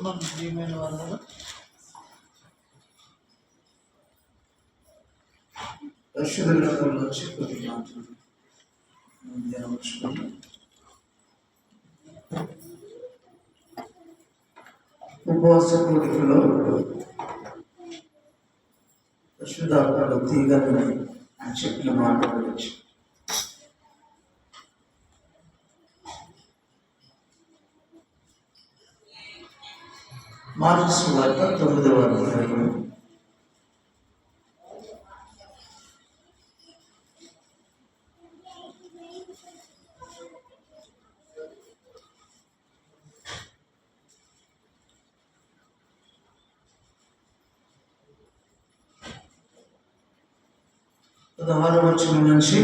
కుటుంబం ప్రియమైన వాళ్ళు పరిశుద్ధ గ్రంథంలో ఉపవాస కోరికలో తీగలని అని చెప్పిన మాట గురించి. మార్క్స్ వార్త తొమ్మిదవ అధ్యాయం పదహారు వచ్చిన నుంచి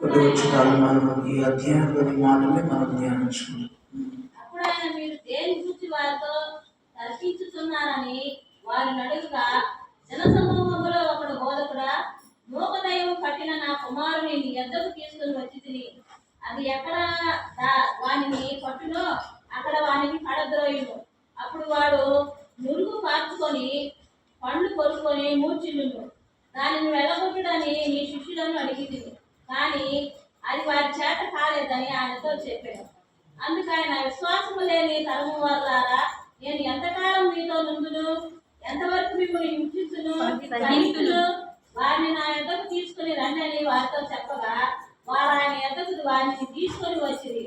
కొద్ది వచ్చిన మనం ఈ అధ్యాయంలోని మాటలే మనం ధ్యానించుకుంటాం అప్పుడు ఆయన మీరు దేని గురించి వారితో చేస్తున్నారని వారిని అడుగుతా జనసమూహంలో ఒకడు బోధకుడా మోకదయం పట్టిన నా కుమారుని నీ ఎద్దకు తీసుకుని వచ్చి తిని అది ఎక్కడ దా- వానిని పట్టునో అక్కడ వానిని పడద్రోయును అప్పుడు వాడు నురుగు కార్చుకొని పండ్లు కొరుకొని మూర్చిల్లును దానిని వెళ్ళగొట్టుడని నీ శిష్యులను అడిగింది కానీ అది వారి చేత కాలేదని ఆయనతో చెప్పాడు అందుకు ఆయన విశ్వాసము లేని తరము వారులారా నేను ఎంతకాలం మీతో నుండును ఎంతవరకు మిమ్మల్ని హింసించును సహించును వారిని నా ఎద్దకు తీసుకుని రండి అని వారితో చెప్పగా వారు ఆయన ఎద్దకు వారిని తీసుకొని వచ్చింది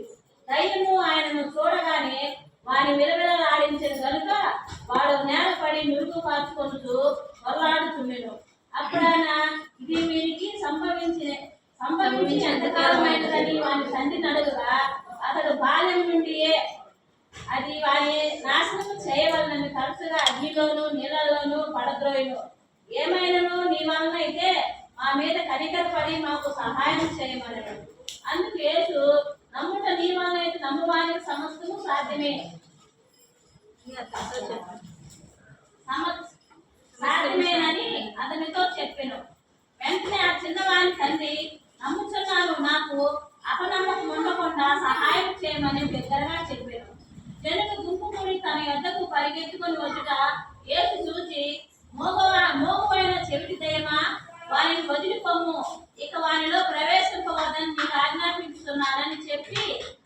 ధైర్యము ఆయనను చూడగానే వారి విలవిలలాడించిన కనుక వాడు నేల పడి నురుగు కార్చుకొనుచు పొరలాడుచుండెను అప్పుడు ఆయన ఇది వీరికి సంభవించిన సంభవించి ఎంతకాలమైనదని వాని తండ్రిని అడుగుగా అతడు బాల్యం నుండియే అది వాని నాశనం చేయవలనని తరచుగా అగ్నిలోను నీళ్ళలోను పడద్రోయను. ఏమైనాను నీ వలన అయితే మా మీద కనికరపడి మాకు సహాయం చేయమన్నాడు అందుకు యేసు నమ్ముట నీ వలన అయితే నమ్మువానికి సమస్తము సాధ్యమే. సాధ్యమేనని అతనితో చెప్పాను. వెంటనే ఆ చిన్నవాని తండ్రి నమ్ముచున్నాను నాకు అపనమ్మకం ఉండకుండా సహాయం చేయమని బిగ్గరగా చెప్పాను. జనులు గుంపుకూడి తన యొద్దకు పరిగెత్తుకొని వచ్చుట ఏసు చూసి మోగవా మోగమైన చెవిటి దయమా వారిని వదిలిపోము ఇక వారిలో ప్రవేశింపవద్దని నీకు ఆజ్ఞాపించుతున్నానని చెప్పి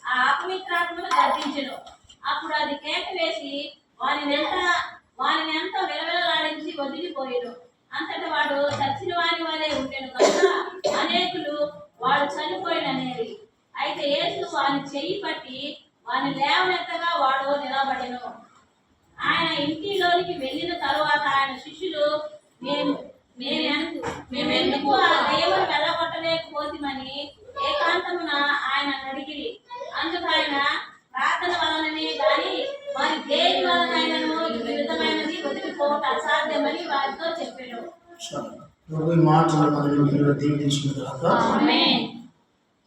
ఆ అపవిత్రాత్మను గర్భించెను అప్పుడు అది కేక వేసి వారిని ఎంత వారిని ఎంత విలవిలలాడించి వదిలిపోయాడు. అంతట వాడు చచ్చిన వారి వలె ఉండేను కనుక అనేకులు వాడు చనిపోయిననేది. అయితే యేసు వాని చెయ్యి పట్టి వాని లేవనెత్తగా వాడు నిలబడెను. ఆయన ఇంటిలోనికి వెళ్ళిన తరువాత ఆయన శిష్యులు మేము మేము మేమెందుకు ఆ దేవుని వెళ్ళగొట్టలేకపోతామని ఏకాంతమున ఆయన అడిగిరి అందుకు ఆయన ప్రార్థన వలననే గాని మరి దేని వలనైనను వదిలిపోవట అసాధ్యమని వారితో చెప్పాడు. ప్రభు మాటలు దీవించిన తర్వాత.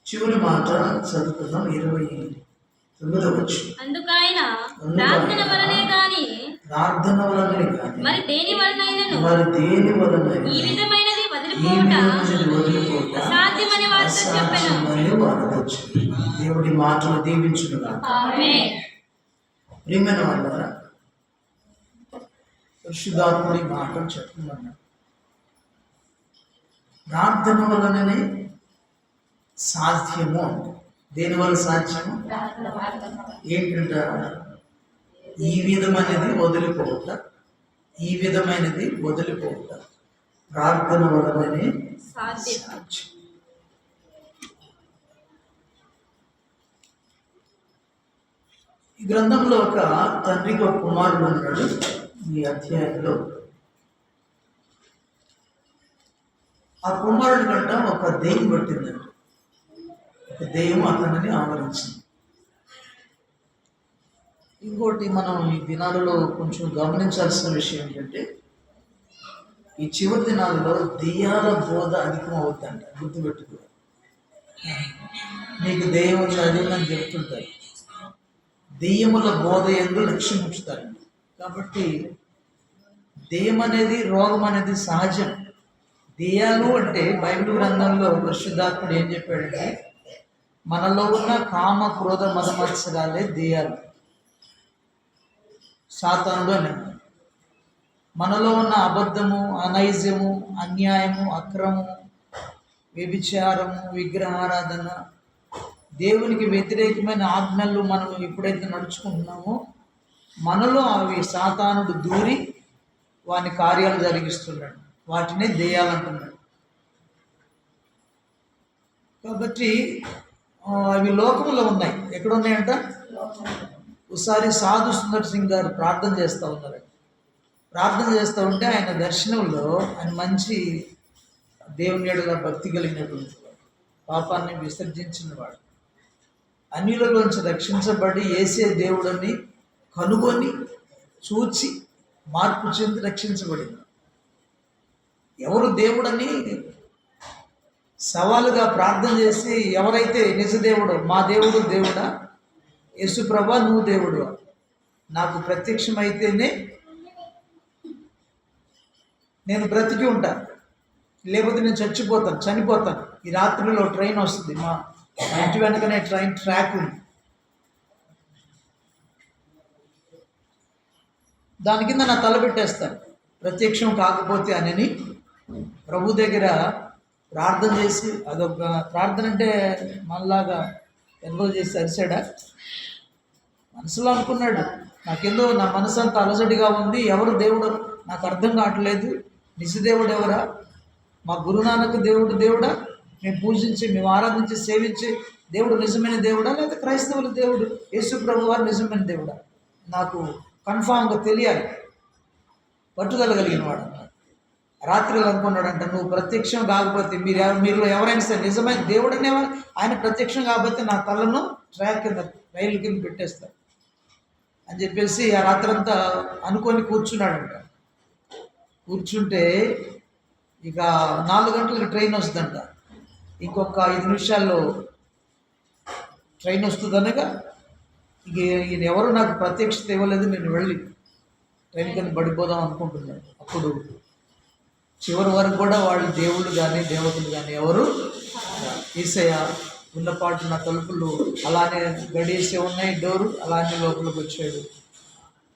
చివరి మాట చదువుకుందాం ఇరవై తొమ్మిదవ వచ్చి అందుకైన ప్రార్థన వలనే గాని ప్రార్థన వలనే కానీ మరి దేని వలనైనను? మరి దేని వలన ఈ వారితో చెప్పెను. దేవుడి మాటలు దీవించుగా ఆమేన్. ప్రియమైన మాటలు చెప్తున్నాను. ప్రార్థన వలననే సాధ్యము అంట. దేని వల్ల సాధ్యము? ఏంటంట? ఈ విధమైనది వదిలిపోవుట ఈ విధమైనది వదిలిపోవుట ప్రార్థన వలననే సాధ్యం. ఈ గ్రంథంలో ఒక తండ్రికి ఒక కుమారుడు ఉన్నాడు ఈ అధ్యాయంలో. ఆ కుమారుడి కంట ఒక దెయ్యం పట్టిందంట ఒక దెయ్యం అతనిని ఆవరించింది. ఇంకోటి మనం ఈ దినాలలో కొంచెం గమనించాల్సిన విషయం ఏంటంటే ఈ చివరి దినాల్లో దెయ్యాల బోధ అధికం అవుతుందంట. గుర్తుపెట్టుకో. నీకు దెయ్యం ఉంది అది చెప్తుంటారు. దెయ్యముల బోధ ఎందు లక్ష్యం ఉంచుతారండి కాబట్టి దెయ్యం అనేది రోగం అనేది సహజం. దెయ్యాలు అంటే బైబిల్ గ్రంథంలో పరిశుద్ధాత్ముడు ఏం చెప్పాడంటే మనలో ఉన్న కామ క్రోధ మదమత్సరాలే దెయ్యాలు. సాతానుడు అని. మనలో ఉన్న అబద్ధము అనైజ్యము అన్యాయము అక్రమము వ్యభిచారము విగ్రహారాధన దేవునికి వ్యతిరేకమైన ఆజ్ఞలు మనం ఎప్పుడైతే నడుచుకుంటున్నామో మనలో అవి సాతానుడు దూరి వాని కార్యాలు జరిగిస్తున్నాడు. వాటినే దెయ్యాలంటున్నాడు కాబట్టి అవి లోకంలో ఉన్నాయి. ఎక్కడ ఉన్నాయంట ఒకసారి సాధు సుందర్ సింగ్ గారు ప్రార్థన చేస్తూ ఉన్నారు. ప్రార్థన చేస్తూ ఉంటే ఆయన దర్శనంలో ఆయన మంచి దేవుని ఎడల భక్తి కలిగినటువంటి వాడు. పాపాన్ని విసర్జించిన వాడు. అన్యులలోంచి రక్షించబడి ఏసే దేవుడని కనుగొని చూచి మార్పు చెంది రక్షించబడింది. ఎవరు దేవుడని సవాలుగా ప్రార్థన చేసి ఎవరైతే నిజ దేవుడు మా దేవుడు దేవుడా? యేసుప్రభ నువ్వు దేవుడు నాకు ప్రత్యక్షమైతేనే నేను బ్రతికి ఉంటాను లేకపోతే నేను చచ్చిపోతాను చనిపోతాను. ఈ రాత్రిలో ట్రైన్ వస్తుంది మా ఇంటి వెనకనే ట్రైన్ ట్రాక్ ఉంది. దాని కింద నా తల పెట్టేస్తాను. ప్రత్యక్షం కాకపోతే అని ప్రభు దగ్గర ప్రార్థన చేసి అదొక ప్రార్థన అంటే మనలాగా ఎన్రోల్ చేసి అరిసాడా మనసులో అనుకున్నాడు. నాకేందో నా మనసు అంత అలజడిగా ఉంది. ఎవరు దేవుడు? నాకు అర్థం కావట్లేదు. నిజదేవుడు ఎవరా మా గురునానక్ దేవుడు దేవుడా? మేము పూజించి మేము ఆరాధించి సేవించి దేవుడు నిజమైన దేవుడా? లేదా క్రైస్తవుల దేవుడు? యేసు ప్రభు వారు నిజమైన దేవుడా? నాకు కన్ఫామ్గా తెలియాలి. పట్టుదల కలిగిన వాడు రాత్రిలో అనుకున్నాడంట నువ్వు ప్రత్యక్షం కాకపోతే మీరు ఎవ- మీరు ఎవరైనా సరే నిజమైన దేవుడనే ఆయన ప్రత్యక్షం కాకపోతే నా తలను ట్రాక్ కింద రైలు కింద పెట్టేస్తారు. అని చెప్పేసి ఆ రాత్రంతా అనుకొని కూర్చున్నాడంట. కూర్చుంటే ఇక నాలుగు గంటలకు ట్రైన్ వస్తుందంట. ఇంకొక ఐదు నిమిషాల్లో ట్రైన్ వస్తుందనగా ఇక ఈయన ఎవరు నాకు ప్రత్యక్షత ఇవ్వలేదు నేను వెళ్ళి ట్రైన్ కింద పడిపోదాం అనుకుంటున్నాను. అప్పుడు చివరి వరకు కూడా వాళ్ళు దేవుళ్ళు కానీ దేవతలు కానీ ఎవరు ఈసయ ఉన్నపాటు నా తలుపులు అలానే గడిసి ఉన్నాయి డోరు అలానే లోపలికి వచ్చాడు.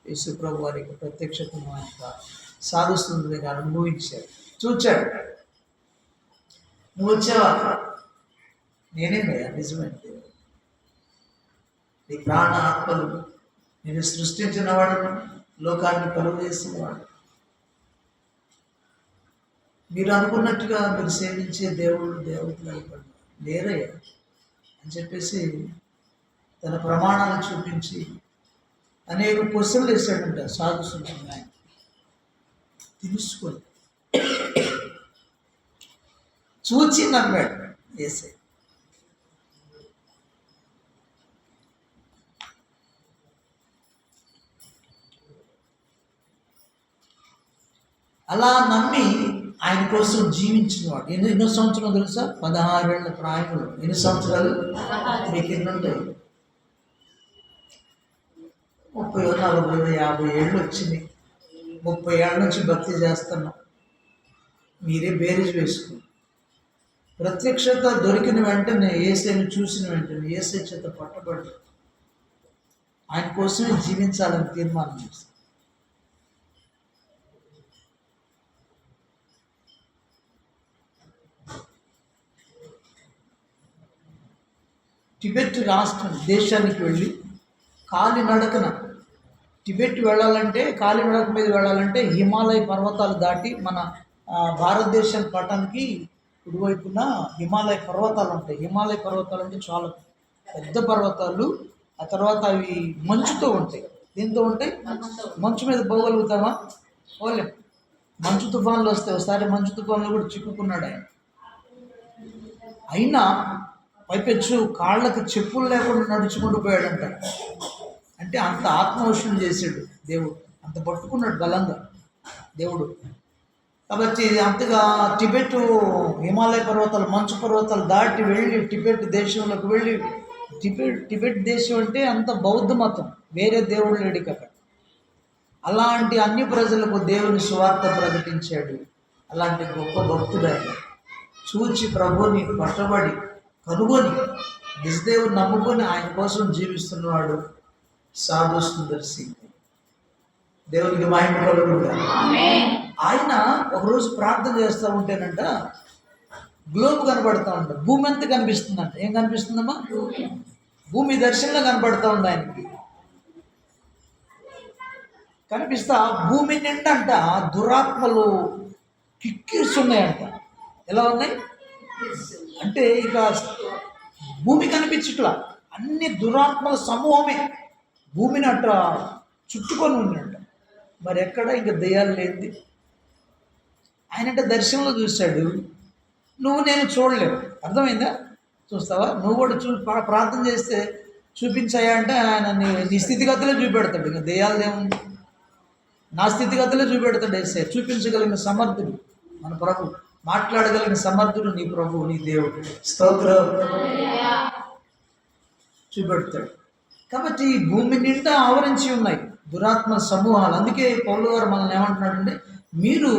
యేసు ప్రభు వారికి ప్రత్యక్షతను ఆయన సాధిస్తుంది కానీ అనుభవించాడు. చూచాడు. నువ్వు వచ్చావా? నేనేనయ్యా నిజమైన దేవుడు నీ ప్రాణ ఆత్మలు నేను సృష్టించిన వాడను లోకాన్ని కలుగు చేసినవాడు మీరు అనుకున్నట్టుగా మీరు సేవించే దేవుడు దేవతలు అయిపోయి లేరయ్యా? అని చెప్పేసి తన ప్రమాణాలు చూపించి అనేక క్వశ్చన్లు వేసాడంట సాధు తెలుసుకొని చూచి నమ్మాడు వేసే అలా నమ్మి ఆయన కోసం జీవించినవాడు. ఎన్ని ఎన్నో సంవత్సరాలు తెలుసా? పదహారేళ్ళ ప్రాయంలో. ఎన్ని సంవత్సరాలు? మీకు ఎన్ని ఉంటాయి? ముప్పై నలభై యాభై ఏళ్ళు వచ్చింది. ముప్పై ఏళ్ళ నుంచి భక్తి చేస్తున్నాం. మీరే బేరీజ్ వేసుకో. ప్రత్యక్షత దొరికిన వెంటనే ఏసైని చూసిన వెంటనే ఏసై చేత పట్టబడి ఆయన కోసమే జీవించాలని తీర్మానం చేస్తాం టిబెట్ రాష్ట్రం దేశానికి వెళ్ళి కాలినడకన టిబెట్ వెళ్ళాలంటే కాలినడక మీద వెళ్ళాలంటే హిమాలయ పర్వతాలు దాటి మన భారతదేశం పటానికి కుడివైపున హిమాలయ పర్వతాలు ఉంటాయి. హిమాలయ పర్వతాలు అంటే చాలా పెద్ద పర్వతాలు. ఆ తర్వాత అవి మంచుతో ఉంటాయి. దీంతో ఉంటాయి? మంచు మీద పోగలుగుతామా? పోలేం. మంచు తుఫాన్లు వస్తే ఒకసారి మంచు తుఫాన్లు కూడా చిక్కుకున్నాడు ఆయన. అయినా పైపెచ్చు కాళ్ళకి చెప్పులు లేకుండా నడుచుకుంటూ పోయాడంట. అంటే అంత ఆత్మవశం చేశాడు దేవుడు. అంత పట్టుకున్నాడు బలంగా దేవుడు. కాబట్టి అంతగా టిబెట్ హిమాలయ పర్వతాలు మంచు పర్వతాలు దాటి వెళ్ళి టిబెట్ దేశంలోకి వెళ్ళి టిబెట్ టిబెట్ దేశం అంటే అంత బౌద్ధ మతం వేరే దేవుళ్ళు లేడు అక్కడ అలాంటి అన్ని ప్రజలకు దేవుని సువార్త ప్రకటించాడు. అలాంటి గొప్ప భక్తుడు చూచి ప్రభుని పట్టబడి కనుగొని నిజదేవుని నమ్ముకొని ఆయన కోసం జీవిస్తున్నవాడు సాధు సుందర్ సింగ్. దేవునికి మహిమ కలుగుగా ఆయన ఒకరోజు ప్రార్థన చేస్తూ ఉంటేనంట గ్లోబ్ కనబడతా ఉంట భూమి అంతా కనిపిస్తుందంట. ఏం కనిపిస్తుందమ్మా? భూమి దర్శనంలో కనబడతా ఉంది ఆయనకి. కనిపిస్తా భూమి నిండంట దురాత్మలు కిక్కిస్తున్నాయంట ఎలా ఉన్నాయి? అంటే ఇక భూమి కనిపించట్లా. అన్ని దురాత్మల సమూహమే. భూమిని అట్ట చుట్టుకొని ఉందంట మరి ఎక్కడ? ఇంకా దయ్యాలు లేనిది. ఆయన అంటే దర్శనంలో చూశాడు. నువ్వు నేను చూడలేవు అర్థమైందా? చూస్తావా? నువ్వు కూడా చూ ప్రా- ప్రార్థన చేస్తే చూపించాయా అంటే ఆయన నీ నీ స్థితిగతులే చూపెడతాడు. ఇంకా దెయ్యాలు ఏముంది నా స్థితిగతులే చూపెడతాడు వేసే చూపించగలిగిన సమర్థుడు మన ప్రభు. మాట్లాడగలిగిన సమర్థుడు నీ ప్రభు నీ దేవుడు. స్తోత్రం. చూపెడతాడు. కాబట్టి ఈ భూమి నిండా ఆవరించి ఉన్నాయి దురాత్మ సమూహాలు. అందుకే పౌలు గారు మనల్ని ఏమంటున్నాడంటే మీరు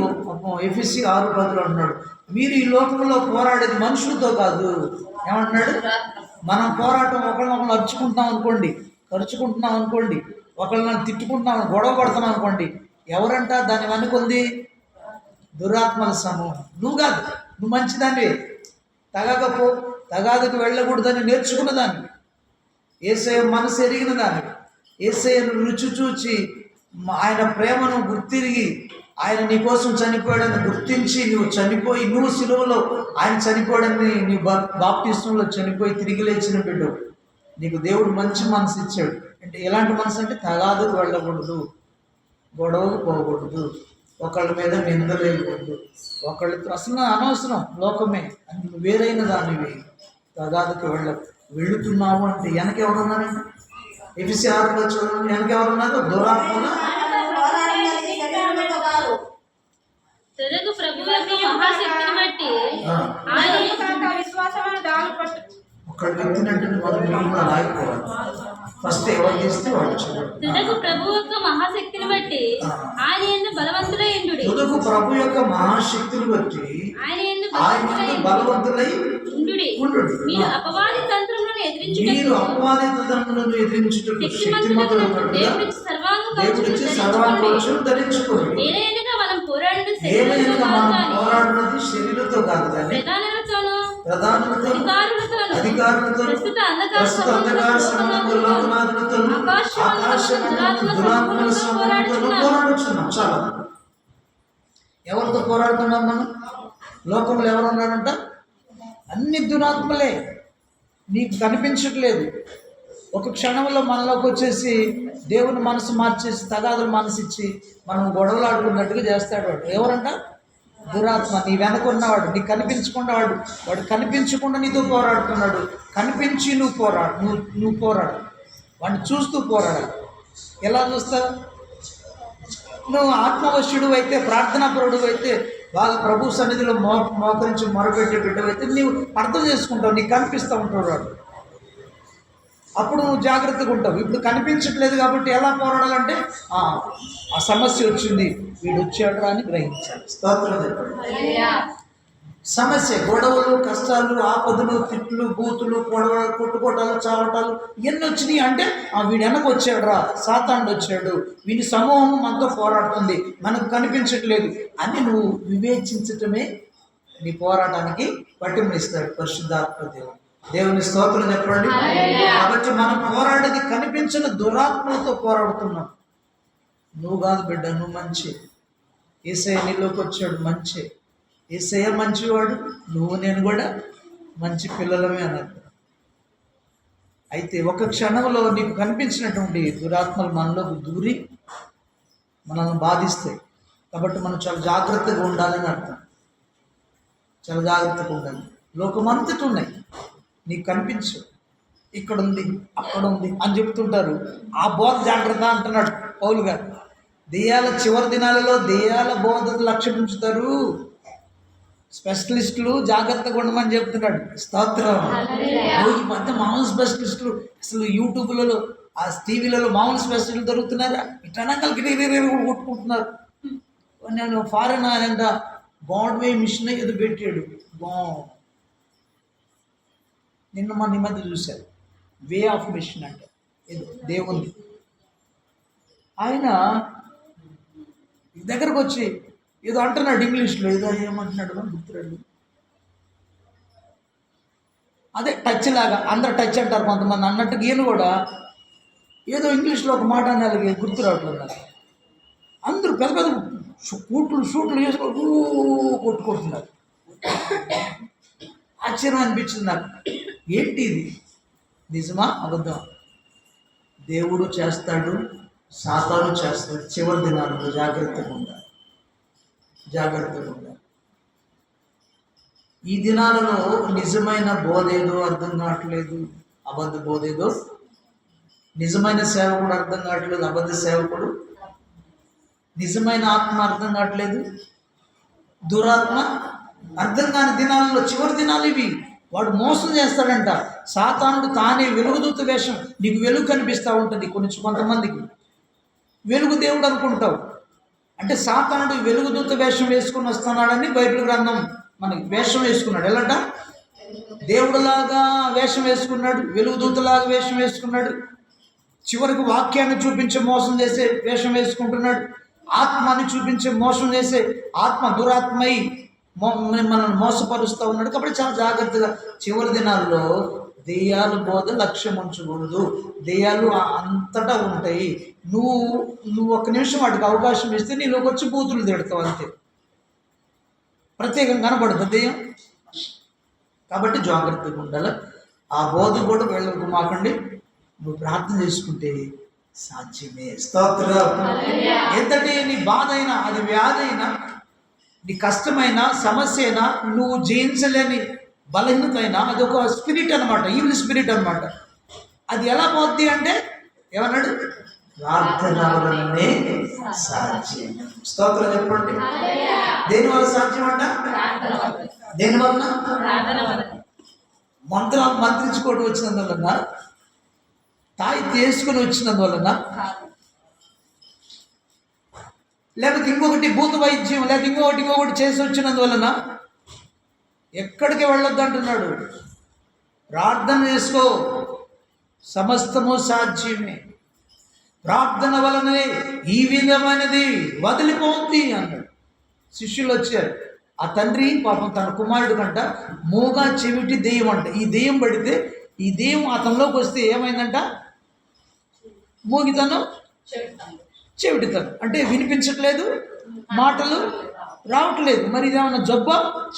ఎఫ్ఎస్సి ఆరు పదులు అంటున్నాడు మీరు ఈ లోకంలో పోరాడేది మనుషులతో కాదు. ఏమంటున్నాడు? మనం పోరాటం ఒకళ్ళనొకళ్ళు అరుచుకుంటున్నాం అనుకోండి ఖర్చుకుంటున్నాం అనుకోండి ఒకళ్ళని తిట్టుకుంటున్నాం గొడవ పడుతున్నాం అనుకోండి ఎవరంట దాని వెనుకుంది దురాత్మల సమూహం. నువ్వు కాదు నువ్వు మంచిదానివే. తగకపో తగాదకు వెళ్ళకూడదని నేర్చుకున్న దాన్ని ఏసయ మనసు ఎరిగిన దాన్ని. ఏసయ్యను రుచి చూచి ఆయన ప్రేమను గుర్తిరిగి ఆయన నీ కోసం చనిపోయాడని గుర్తించి నువ్వు చనిపోయి నువ్వు సిలువలో ఆయన చనిపోయాడని నీ బా- చనిపోయి తిరిగి లేచిన బిడ్డు నీకు దేవుడు మంచి మనసు ఇచ్చాడు. అంటే ఎలాంటి మనసు అంటే తగాదుకు వెళ్ళకూడదు గొడవకు పోకూడదు ఒకళ్ళ మీద నిందలేయకూడదు ఒకళ్ళతో అసలు అనవసరం లోకమే వేరైన దానివి తగాదుకు వెళ్ళ వెళుతున్నావు అంటే వెనక ఎవరున్నారండి ఎఫ్సి ఆరులో చూడండి. వెనక ఎవరున్నారు? ప్రభు యొక్క మహాశక్తిని బట్టి ఫస్ట్ ఎవరు తీస్తే వాళ్ళు చూడండి తుదకు ప్రభు యొక్క మహాశక్తిని బట్టి. ఆయన ఎందు బలవంతులై ఉండుడి. తుదకు ప్రభు యొక్క మహాశక్తులు బట్టి ఆయన ఎందు బలవంతులై ఉండు మీరు అపవాది తంత్రములను మీరు అపవాదితలను ఎదిరించుటకు దేవుడి సర్వాంగ ధరించుకోండి. ఏదైనా మనం శరీరంతో కాదు కానీ పోరాడినది శరీరంతో కాదు కానీ ప్రధానులతోనూ ప్రధానులతో అధికారులతోనూ అధికారులతో ప్రస్తుత అంధకార ప్రస్తుత అంధకార సంబంధములు లోకనాథులతో ఆకాశమండలము దురాత్మల సమూహంతో పోరాడుచున్నాం. చాలా. ఎవరితో పోరాడుతున్నాం మనం? లోకంలో ఎవరు ఉన్నారంట? అన్ని దురాత్మలే. నీకు కనిపించట్లేదు. ఒక క్షణంలో మనలోకి వచ్చేసి దేవుని మనసు మార్చేసి తగాదులు మనసు ఇచ్చి మనం గొడవలు ఆడుకున్నట్టుగా చేస్తాడు వాడు. ఎవరంట? దురాత్మ. నీ వెనక ఉన్నవాడు. నీకు కనిపించకుండా వాడు. వాడు కనిపించకుండా నీతో పోరాడుతున్నాడు. కనిపించి నువ్వు పోరాడు నువ్వు నువ్వు పోరాడు. వాడిని చూస్తూ పోరాడాలి. ఎలా చూస్తావు? నువ్వు ఆత్మవశ్యుడు అయితే ప్రార్థనాపరుడు అయితే బాగా ప్రభు సన్నిధిలో మో మోకరించి మొరపెట్టే బిడ్డవైతే అయితే నీవు అర్థం చేసుకుంటావు నీకు కనిపిస్తూ ఉంటాడు వాడు అప్పుడు నువ్వు జాగ్రత్తగా ఉంటావు. ఇప్పుడు కనిపించట్లేదు కాబట్టి ఎలా పోరాడాలంటే ఆ ఆ సమస్య వచ్చింది వీడు వచ్చాడు అని గ్రహించాలి. స్తోత్రం చెప్పండి. సమస్య గొడవలు కష్టాలు ఆపదలు తిట్లు బూతులు పొడవ కొట్టుకోటాలు చావటాలు ఇవన్నీ వచ్చినాయి అంటే ఆ వీడు వెనక వచ్చాడు రా సాతాండు వచ్చాడు. వీని సమూహం మనతో పోరాడుతుంది. మనకు కనిపించట్లేదు. అని నువ్వు వివేచించటమే నీ పోరాటానికి పట్టింపునిస్తాడు పరిశుద్ధాత్మ దేవుడు. దేవుని స్తోత్రం చెప్పండి. కాబట్టి మనం పోరాడేది కనిపించిన దురాత్మలతో పోరాడుతున్నాం. నువ్వు కాదు బిడ్డ నువ్వు మంచి. ఏసయ్య నీలోకి వచ్చాడు మంచి. ఏసయ్య మంచివాడు నువ్వు నేను కూడా మంచి పిల్లలమే అన్నట్టు. అయితే ఒక క్షణంలో నీకు కనిపించినటువంటి దురాత్మలు మనలోకి దూరి మనల్ని బాధిస్తాయి. కాబట్టి మనం చాలా జాగ్రత్తగా ఉండాలని అర్థం. చాలా జాగ్రత్తగా ఉండాలి. లోకమంతటి ఉన్నాయి. నీకు కనిపించు. ఇక్కడ ఉంది అక్కడ ఉంది అని చెప్తుంటారు. ఆ బోధ జాగ్రత్త అంటున్నాడు పౌలు గారు. దెయ్యాల చివరి దినాలలో దెయ్యాల బోధ లక్ష్యం ఉంచుతారు. స్పెషలిస్టులు జాగ్రత్తగా ఉండమని చెప్తున్నాడు. స్తోత్రం. ఈ మధ్య మామూలు స్పెషలిస్టులు. అసలు యూట్యూబ్లలో ఆ టీవీలలో మామూలు స్పెషలిస్టులు దొరుకుతున్నారా? ఇట్లా అనగలకి కొట్టుకుంటున్నారు. నేను ఫారెన్ ఆయన గాడ్ వే మిషన్ ఏదో పెట్టాడు. బా నిన్న మన ఈ మధ్య చూశారు వే ఆఫ్ మిషన్ అంటే. ఏదో దేవుంది. ఆయన దగ్గరకు వచ్చి ఏదో అంటున్నాడు ఇంగ్లీష్లో ఏదో ఏమంటున్నాడు అని గుర్తురాడు అదే టచ్ లాగా అందరు టచ్ అంటారు కొంతమంది. అన్నట్టు ఈయన కూడా ఏదో ఇంగ్లీష్లో ఒక మాట అన్నది గుర్తు రావట్లేదు నాకు. అందరూ పెద్ద పెద్ద కూట్లు షూట్లు చేసుకొని కొట్టుకుంటున్నారు. ఆశ్చర్యం అనిపించింది నాకు. ఏంటి ఇది? నిజమా? అబద్ధం దేవుడు చేస్తాడు సాతాను చేస్తాడు చివరి దినాల్లో జాగ్రత్తగా ఉండాలి. జాగ్రత్తగా ఉండాలి. ఈ దినాలలో నిజమైన బోధ ఏదో అర్థం కావట్లేదు అబద్ధ బోధ ఏదో. నిజమైన సేవకుడు అర్థం కావట్లేదు అబద్ధ సేవకుడు. నిజమైన ఆత్మ అర్థం కావట్లేదు. దురాత్మ అర్థం కాని దినాలలో చివరి దినాలు ఇవి. వాడు మోసం చేస్తాడంట. సాతానుడు తానే వెలుగుదూత వేషం. నీకు వెలుగు కనిపిస్తూ ఉంటుంది కొన్ని కొంతమందికి. వెలుగు దేవుడు అనుకుంటావు. అంటే సాతానుడు వెలుగుదూత వేషం వేసుకుని వస్తున్నాడని బైబిల్ గ్రంథం మనకి వేషం వేసుకున్నాడు. ఎలాంట? దేవుడులాగా వేషం వేసుకున్నాడు వెలుగుదూతలాగా వేషం వేసుకున్నాడు. చివరికి వాక్యాన్ని చూపించే మోసం చేసే వేషం వేసుకుంటున్నాడు. ఆత్మని చూపించే మోసం చేసే ఆత్మ దురాత్మై మో మనల్ని మోసపరుస్తూ ఉన్నాడు. కాబట్టి చాలా జాగ్రత్తగా చివరి దినాల్లో దెయ్యాలు బోధ లక్ష్యం ఉంచకూడదు. దెయ్యాలు అంతటా ఉంటాయి. నువ్వు నువ్వు ఒక నిమిషం వాటికి అవకాశం ఇస్తే నీలోకి వచ్చి బూతులు తిడతావు అంతే. ప్రత్యేకంగా కనపడదు దెయ్యం. కాబట్టి జాగ్రత్తగా ఉండాలి. ఆ బోధ కూడా వెళ్ళకు మాకండి. నువ్వు ప్రార్థన చేసుకుంటే సాధ్యమే. స్తోత్రం. ఎంతటి నీ బాధ అయినా అది వ్యాధి అయినా నీ కష్టమైన సమస్య అయినా నువ్వు జయించలేని బలహీనతైన అది ఒక స్పిరిట్ అనమాట ఈవిల్ స్పిరిట్ అనమాట అది ఎలా పోద్ది అంటే ఏమన్నాడు? ప్రార్థన సాధ్యం. స్తోత్రం చెప్పండి. దేని వల్ల సాధ్యం అంట? దేని వలన ప్రార్థన వలన మంత్రం మంత్రించుకోవడం వచ్చినందువలన తాయి తీసుకుని వచ్చినందువలన లేకపోతే ఇంకొకటి భూత వైద్యం లేకపోతే ఇంకొకటి ఇంకొకటి చేసి వచ్చినందువలన ఎక్కడికి వెళ్ళొద్దు అంటున్నాడు. ప్రార్థన చేసుకో. సమస్తము సాధ్యమే. ప్రార్థన వలనే ఈ విధమైనది వదిలిపోతుంది అన్నాడు. శిష్యులు వచ్చారు. ఆ తండ్రి పాపం తన కుమారుడు కంట మూగా చెవిటి దెయ్యం అంట. ఈ దెయ్యం పడితే ఈ దెయ్యం అతనిలోకి వస్తే ఏమైందంట? మూగితనం చెవిటితనం. అంటే వినిపించట్లేదు మాటలు రావట్లేదు. మరి ఇదేమన్నా జబ్బా?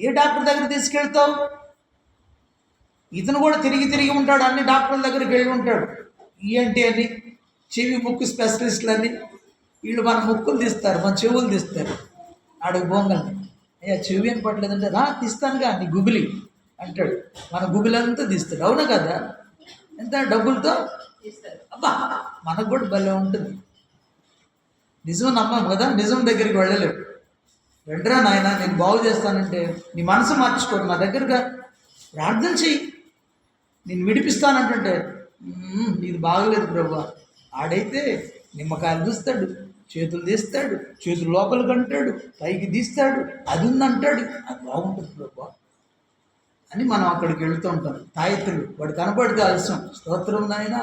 ఏ డాక్టర్ దగ్గర తీసుకెళ్తావు? ఇతను కూడా తిరిగి తిరిగి ఉంటాడు అన్ని డాక్టర్ల దగ్గరికి వెళ్ళి ఉంటాడు. ఏంటి అని చెవి ముక్కు స్పెషలిస్టులు అని వీళ్ళు మన ముక్కులు తీస్తారు మన చెవులు తీస్తారు. ఆడకు బొంగల్ని అయ్యా చెవి ఏం పట్టలేదంటే రా తీస్తానుగా నీ గుబిలి అంటాడు. మన గుబిలి అంతా తీస్తాడు అవునా కదా? ఎంత డబ్బులతో? అబ్బా మనకు కూడా భలే ఉంటుంది. నిజం నమ్మం కదా నిజం దగ్గరికి వెళ్ళలేవు రెండరా నాయన నేను బాగు చేస్తానంటే నీ మనసు మార్చుకో నా దగ్గరగా ప్రార్థన చెయ్యి. నేను విడిపిస్తానంటుంటే నీది బాగలేదు ప్రభా. ఆడైతే నిమ్మకాయలు చూస్తాడు చేతులు తీస్తాడు చేతులు లోపలికి అంటాడు పైకి తీస్తాడు అది ఉందంటాడు. అది బాగుంటుంది ప్రభా అని మనం అక్కడికి వెళ్తూ ఉంటాం. తాయితులు వాడు కనపడితే అలసం స్తోత్రం నాయనా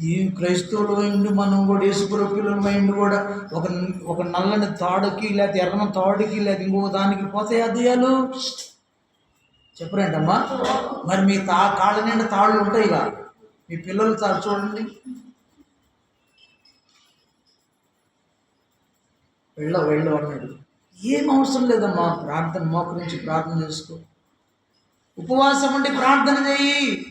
ఈ క్రైస్తవులు ఉండి మనం కూడా యేసుప్రభుల మైండ్ కూడా ఒక ఒక నల్లని తాడుకి లేకపోతే ఎర్రన తాడుకి లేకపోతే ఇంకో దానికి పోతాయి అద్దయాలు చెప్పరేంటమ్మా మరి మీ తా కాళ్ళ నిండా తాళ్ళు ఉంటాయిగా మీ పిల్లలు తా చూడండి. వెళ్ళ వెళ్ళ అన్నాడు. ఏం అవసరం లేదమ్మా ప్రార్థన మోకరించి ప్రార్థన చేసుకో. ఉపవాసం ఉండి ప్రార్థన చేయి.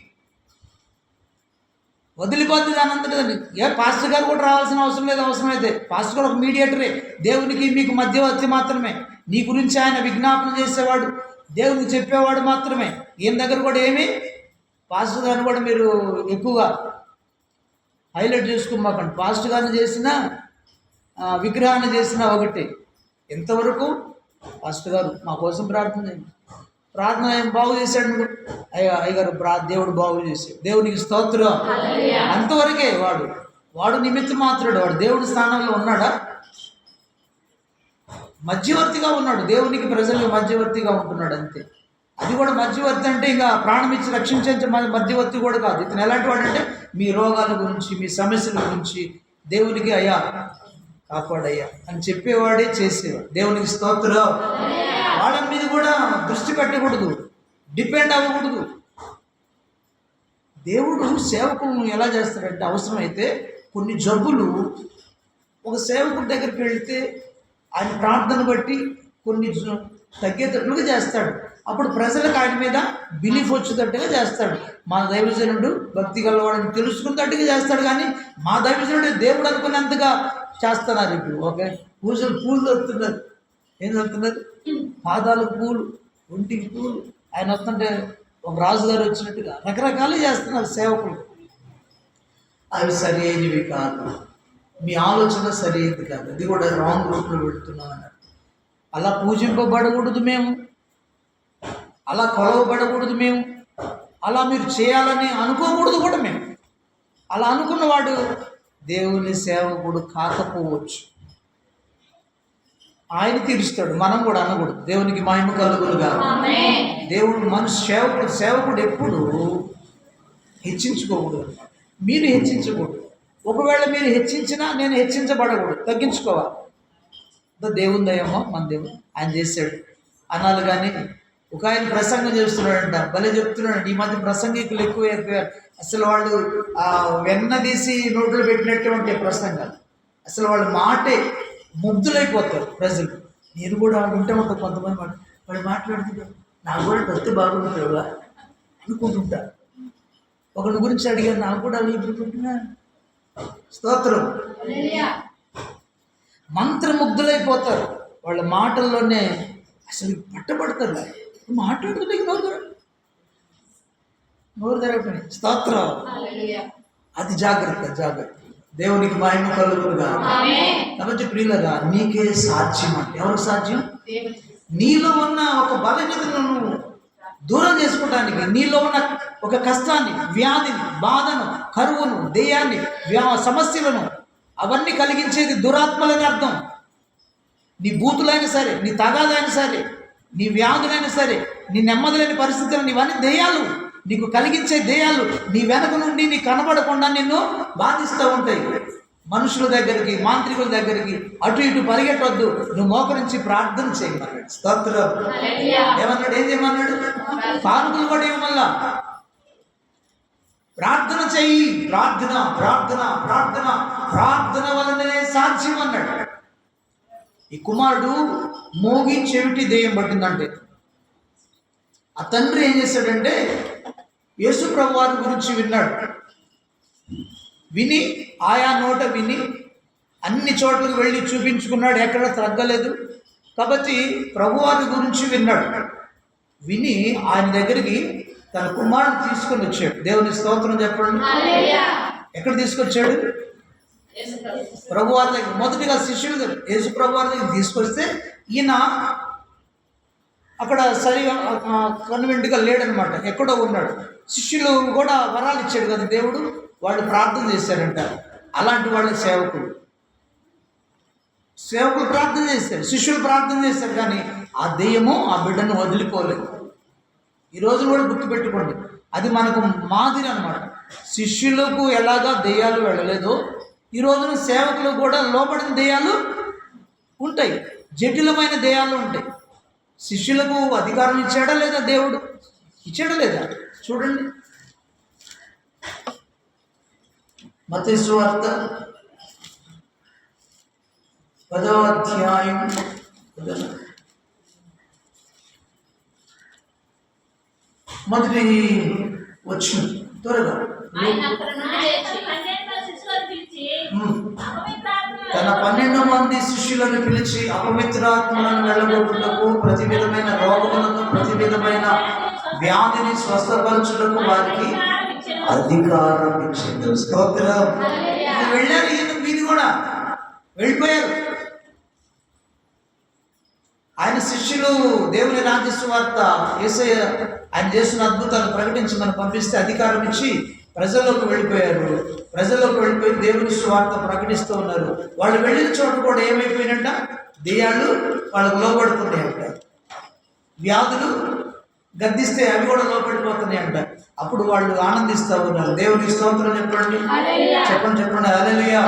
వదిలిపోద్ది దాని అంతటా ఏ పాస్టర్ గారు కూడా రావాల్సిన అవసరం లేదు అవసరం అయితే. పాస్టర్ గారు ఒక మీడియేటరే దేవునికి మీకు మధ్యవర్తి మాత్రమే. నీ గురించి ఆయన విజ్ఞాపన చేసేవాడు. దేవునికి చెప్పేవాడు మాత్రమే. ఈయన దగ్గర కూడా ఏమి? పాస్టర్ గారిని కూడా మీరు ఎక్కువగా హైలైట్ చేసుకోమాకండి. పాస్టర్ గారిని చేసిన విగ్రహాన్ని చేసిన ఒకటి. ఎంతవరకు పాస్టర్ గారు మా కోసం ప్రార్థన చేయండి. ప్రార్థన ఏం బాగు చేశాడు అయ్యా అయ్యగారు ప్రా దేవుడు బాగు చేశాడు. దేవునికి స్తోత్రం. అంతవరకే వాడు వాడు నిమిత్త మాత్రుడు వాడు. దేవుడి స్థానంలో ఉన్నాడా? మధ్యవర్తిగా ఉన్నాడు. దేవునికి ప్రజలకు మధ్యవర్తిగా ఉంటున్నాడు అంతే. అది కూడా మధ్యవర్తి అంటే ఇక ప్రాణం ఇచ్చి రక్షించే మధ్యవర్తి కూడా కాదు. ఇతను ఎలాంటి వాడు అంటే మీ రోగాల గురించి మీ సమస్యల గురించి దేవునికి అయ్యా కాపాడయ్యా అని చెప్పేవాడే చేసేవాడు. దేవునికి స్తోత్రం. కూడా దృష్టి పెట్టకూడదు. డిపెండ్ అవ్వకూడదు. దేవుడు సేవకులను ఎలా చేస్తాడంటే అవసరమైతే కొన్ని జబ్బులు ఒక సేవకుడి దగ్గరికి వెళితే ఆయన ప్రార్థన బట్టి కొన్ని తగ్గేటట్లుగా చేస్తాడు. అప్పుడు ప్రజలకు ఆయన మీద బిలీఫ్ వచ్చేటట్టుగా చేస్తాడు. మా దైవజనుడు భక్తి గలవాడని తెలుసుకున్నట్టుగా చేస్తాడు కానీ మా దైవజనుడు దేవుడు అనుకున్నంతగా చేస్తున్నారు ఇప్పుడు. ఓకే? పూజలు పూలు దొరుకుతున్నారు ఏం దొరుకుతున్నారు పాదాలకు పూలు ఒంటికి పూలు. ఆయన వస్తుంటే ఒక రాజుగారు వచ్చినట్టుగా రకరకాలు చేస్తున్నారు సేవకులు. అవి సరి అయినవి కాదు. మీ ఆలోచన సరి అయింది కాదు. అది కూడా రాంగ్ రూట్లో వెళుతున్నాం అన్నారు అలా పూజింపబడకూడదు మేము. అలా కొలవబడకూడదు మేము. అలా మీరు చేయాలని అనుకోకూడదు కూడా మేము. అలా అనుకున్నవాడు దేవుని సేవకుడు కాకపోవచ్చు. ఆయన తీరుస్తాడు. మనం కూడా అనకూడదు. దేవునికి మహిమ కలుగులుగా దేవుడు మనిషి సేవకుడు సేవకుడు ఎప్పుడు హెచ్చించుకోకూడదు. మీరు హెచ్చించకూడదు. ఒకవేళ మీరు హెచ్చించినా నేను హెచ్చించబడకూడదు. తగ్గించుకోవాలి. దేవుని దయమో మన దేవుడు. ఆయన చేశాడు అనాలి కానీ ఒక ఆయన ప్రసంగం చేస్తున్నాడంట. భలే చెప్తున్నాడు ఈ మధ్య ప్రసంగికులు ఎక్కువ అయిపోయారు. అసలు వాళ్ళు ఆ వెన్న తీసి నోట్లో పెట్టినటువంటి ప్రసంగాలు. అసలు వాళ్ళ మాటే ముగ్ధులైపోతారు ప్రజలు. నేను కూడా వింటూ ఉంటాను కొంతమంది మాట. వాడు మాట్లాడుతుంటారు నాకు కూడా భక్తి బాగుంటాడు అనుకుంటుంటా. ఒకటి గురించి అడిగాను నాకు కూడా అనుకుంటున్నా స్తోత్రం. మంత్రముగ్ధులైపోతారు. వాళ్ళ మాటల్లోనే అసలు పట్టబడతారు. మాట్లాడుతుంటే నోరు నోరు తెరపని స్తోత్రం. అది జాగ్రత్త జాగ్రత్త. దేవునికి మహిమ కలుగుగా కాబట్టి ప్రియులగా నీకే సాధ్యం అంటే ఎవరికి సాధ్యం? నీలో ఉన్న ఒక బలహీనతను దూరం చేసుకోవడానికి నీలో ఉన్న ఒక కష్టాన్ని వ్యాధిని బాధను కరువును దెయ్యాన్ని వ్యా సమస్యలను అవన్నీ కలిగించేది దురాత్మలని అర్థం. నీ బూతులైనా సరే నీ తగాదైనా సరే నీ వ్యాధులైనా సరే నీ నెమ్మదిలేని పరిస్థితులు ఇవన్నీ దెయ్యాలు నీకు కలిగించే దెయ్యాలు నీ వెనక నుండి నీ కనబడకుండా నిన్ను బాధిస్తూ ఉంటాయి. మనుషుల దగ్గరికి మాంత్రికుల దగ్గరికి అటు ఇటు పరిగెట్టొద్దు. నువ్వు మోకరించి ప్రార్థన చేయమన్నాడు స్తోత్రం. ఏమన్నాడు? ఏం చేయమన్నాడు? కానుకలు కూడా ఏమల్లా ప్రార్థన చెయ్యి ప్రార్థన ప్రార్థన ప్రార్థన. ప్రార్థన వలననే సాధ్యం అన్నాడు. ఈ కుమారుడు మోగి చెవిటి దెయ్యం పట్టిందంటే. ఆ తండ్రి ఏం చేశాడంటే యేసు ప్రభు వారి గురించి విన్నాడు. విని ఆయా నోట విని అన్ని చోట్లకు వెళ్ళి చూపించుకున్నాడు. ఎక్కడ తగ్గలేదు. కాబట్టి ప్రభువారి గురించి విన్నాడు. విని ఆయన దగ్గరికి తన కుమారుడు తీసుకొని వచ్చాడు. దేవుని స్తోత్రం చెప్పండి. ఎక్కడ తీసుకొచ్చాడు? ప్రభు వారి దగ్గర. మొదటిగా దగ్గర యేసు ప్రభు వారి దగ్గర తీసుకొస్తే ఈయన అక్కడ సరి కన్వెంట్గా లేడనమాట. ఎక్కడో ఉన్నాడు. శిష్యులు కూడా వరాలు ఇచ్చాడు కదా దేవుడు వాళ్ళు ప్రార్థన చేశారంట. అలాంటి వాళ్ళ సేవకుడు. సేవకులు ప్రార్థన చేశారు శిష్యులు ప్రార్థన చేశారు కానీ ఆ దెయ్యము ఆ బిడ్డను వదిలిపోలేదు ఈ కూడా గుర్తుపెట్టుకోండి. అది మనకు మాదిరి అనమాట శిష్యులకు ఎలాగా దెయ్యాలు వెళ్ళలేదో ఈ రోజున సేవకులు కూడా లోపడిన దెయ్యాలు ఉంటాయి. జటిలమైన దెయ్యాలు ఉంటాయి. శిష్యులకు అధికారం ఇచ్చాడా లేదా దేవుడు? ఇచ్చాడా లేదా? చూడండి. మతేసు వార్త పదవ అధ్యాయం. మొదటి వచ్చిన త్వరగా. ఆయన అక్కడ నుండి తన పన్నెండు మంది శిష్యులను పిలిచి అపవిత్రాత్మలను వెళ్ళగొట్టుటకు ప్రతి విధమైన రోగములకు ప్రతి విధమైన వ్యాధిని స్వస్థపరచుటకు వారికి అధికారం ఇచ్చింది. స్తోత్రం. వెళ్ళారు ఈయన మీది కూడా. వెళ్ళిపోయారు. ఆయన శిష్యులు దేవుని రాజ్య సువార్త ఆయన చేసిన అద్భుతాలు ప్రకటించమని పంపిస్తే అధికారం ఇచ్చి ప్రజల్లోకి వెళ్ళిపోయారు. ప్రజల్లోకి వెళ్ళిపోయి దేవుని సువార్త ప్రకటిస్తూ ఉన్నారు. వాళ్ళు వెళ్ళిన చోట కూడా ఏమైపోయినట్ట దెయ్యాలు వాళ్ళకు లోపడుతున్నాయంట వ్యాధులు గద్దిస్తే అవి కూడా లోపడిపోతున్నాయి అంట అప్పుడు వాళ్ళు ఆనందిస్తూ ఉన్నారు. దేవుని స్తోత్రం చెప్పండి. చెప్పండి చెప్పండి. అలెలుయా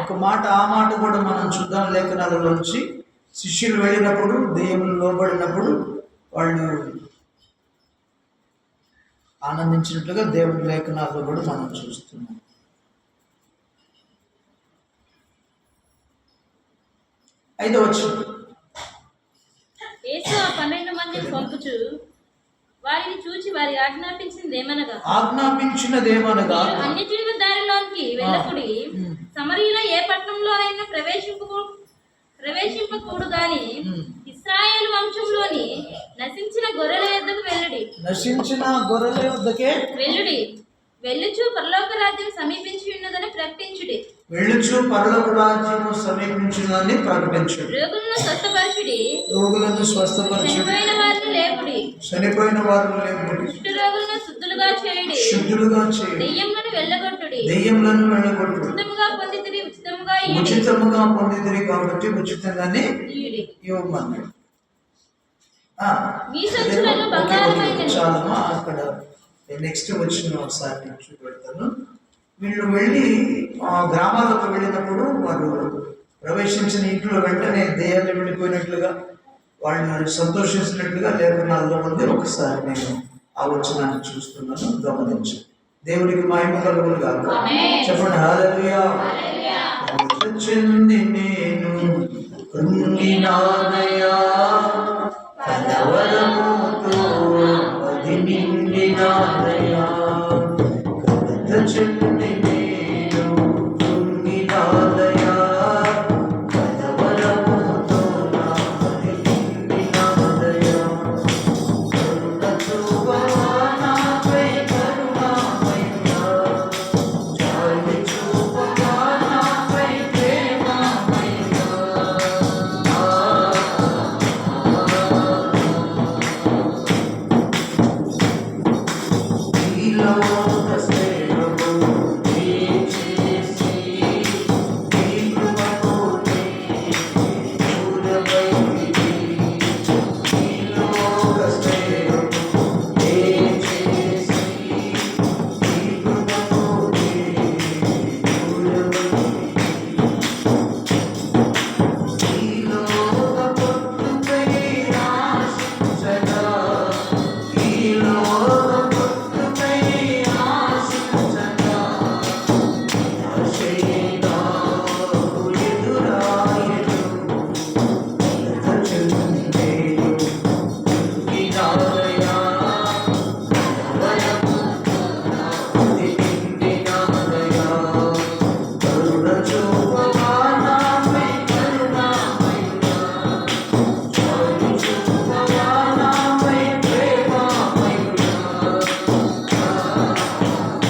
ఒక మాట ఆ మాట కూడా మనం చూద్దాం లేఖనాలలోంచి. శిష్యులు వెళ్ళినప్పుడు దెయ్యములు లోబడినప్పుడు వాళ్ళు ఆనందించినట్లుగా దేవుని లేఖనాల్లో కూడా మనం చూస్తున్నాం. ఐదో వచ్చి యేసు ఆ పన్నెండు మందిని పంపుచు వారిని చూచి వారి ఆజ్ఞాపించింది ఏమనగా ఆజ్ఞాపించినదేమనగా? మీరు అన్యజీవి దారిలోనికి వెళ్ళకుడి. సమరీలో ఏ పట్టణంలో అయినా ప్రవేశింపు ప్రవేశింపకూడు గాని. ఇస్రాయేల్ వంశంలోని నశించిన గొర్రెల యొద్దకు వెళ్ళుడి. నశించిన గొర్రెల వద్దకే వెళ్ళుడి. వెళ్ళుచు పరలోక రాజ్యం సమీపించి ఉన్నదని ప్రకటించుడి. వెళ్ళుచు పరలోక రాజ్యము సమీపించిందని ప్రకటించు రోగులను స్వస్థపరచుడి. రోగులను స్వస్థపరచు చనిపోయిన వారిని లేపుడి. చనిపోయిన వారు లేపుడి. కుష్టు రోగులను శుద్ధులుగా చేయుడి. శుద్ధులుగా చేయి దెయ్యములను వెళ్ళగొట్టుడి. దెయ్యములను వెళ్ళగొట్టు ఉచితముగా పొందితిరి ఉచితముగా. ఉచితముగా పొందిదిరి కాబట్టి ఉచితంగానే ఇవ్వమన్నాడు అక్కడ నెక్స్ట్ వచ్చిన ఒకసారి నేను చూపెడతాను. వీళ్ళు వెళ్ళి గ్రామాలకు వెళ్ళినప్పుడు వారు ప్రవేశించిన ఇంట్లో వెంటనే దేయాన్ని వెళ్ళిపోయినట్లుగా వాళ్ళని సంతోషించినట్లుగా లేఖనాల్లో ఉంది ఒకసారి నేను ఆలోచనాన్ని చూస్తున్నాను గమనించు. దేవుడికి మాయమ కలుగులు కాక చెప్పండి హాలలుయా చెంది నేను కృంగినానయా Hallelujah.